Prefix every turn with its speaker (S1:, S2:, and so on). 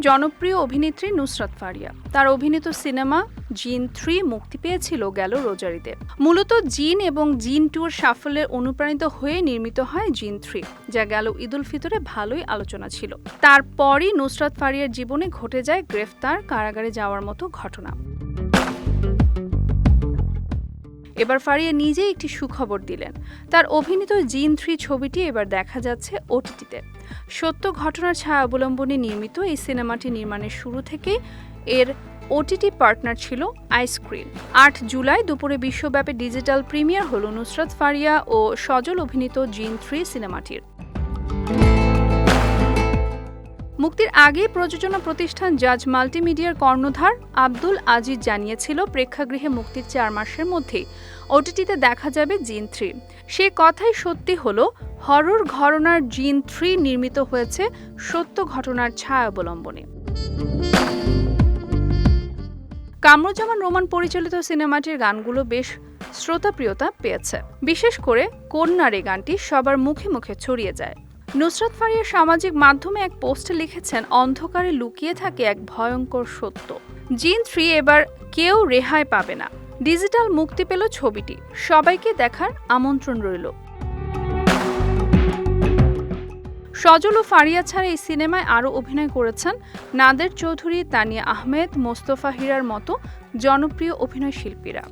S1: জনপ্রিয় অভিনেত্রী নুসরাত ফারিয়া। তার অভিনীত সিনেমা জিন থ্রি মুক্তি পেয়েছিল গেল রোজারিতে। মূলত জিন এবং জিন টুর সাফল্যের অনুপ্রাণিত হয়ে নির্মিত হয় জিন থ্রি, যা গেল ঈদুল ফিতরে ভালোই আলোচনা ছিল। তারপরই নুসরাত ফারিয়ার জীবনে ঘটে যায় গ্রেফতার কারাগারে যাওয়ার মতো ঘটনা। এবার ফারিয়া নিজেই একটি সুখবর দিলেন। তার অভিনীত জিন থ্রি ছবিটি এবার দেখা যাচ্ছে ওটিটিতে। সত্য ঘটনার ছায়া অবলম্বনে নির্মিত এই সিনেমাটি নির্মাণের শুরু থেকেই এর ওটিটি পার্টনার ছিল আইসক্রিন আট জুলাই দুপুরে বিশ্বব্যাপী ডিজিটাল প্রিমিয়ার হল নুসরাত ফারিয়া ও সজল অভিনীত জিন থ্রি সিনেমাটির। মুক্তির আগেই প্রযোজনা প্রতিষ্ঠান জাজ মাল্টিমিডিয়ার কর্ণধার আব্দুল আজিজ জানিয়েছিল, প্রেক্ষাগৃহে মুক্তির চার মাসের মধ্যেই ওটিটিতে দেখা যাবে জিন থ্রি। সে কথাই সত্যি হলো, হরর ঘরনার জিন থ্রি নির্মিত হয়েছে সত্য ঘটনার ছায়া অবলম্বনে। কামরুজ্জামান রোমান পরিচালিত সিনেমাটির গানগুলো বেশ শ্রোতাপ্রিয়তা পেয়েছে। বিশেষ করে কন্যার গানটি সবার মুখে মুখে ছড়িয়ে যায়। নুসরাত ফারিয়া সামাজিক মাধ্যমে এক পোস্টে লিখেছেন, অন্ধকারে লুকিয়ে থাকে এক ভয়ঙ্কর সত্য। জিন থ্রি এবার কেউ রেহাই পাবে না। ডিজিটাল মুক্তি পেল ছবিটি। সবাইকে দেখার আমন্ত্রণ রইল। সজল ও ফারিয়া ছাড়া এই সিনেমায় আরও অভিনয় করেছেন নাদের চৌধুরী, তানিয়া আহমেদ, মোস্তফা হিরার মতো জনপ্রিয় অভিনয় শিল্পীরা।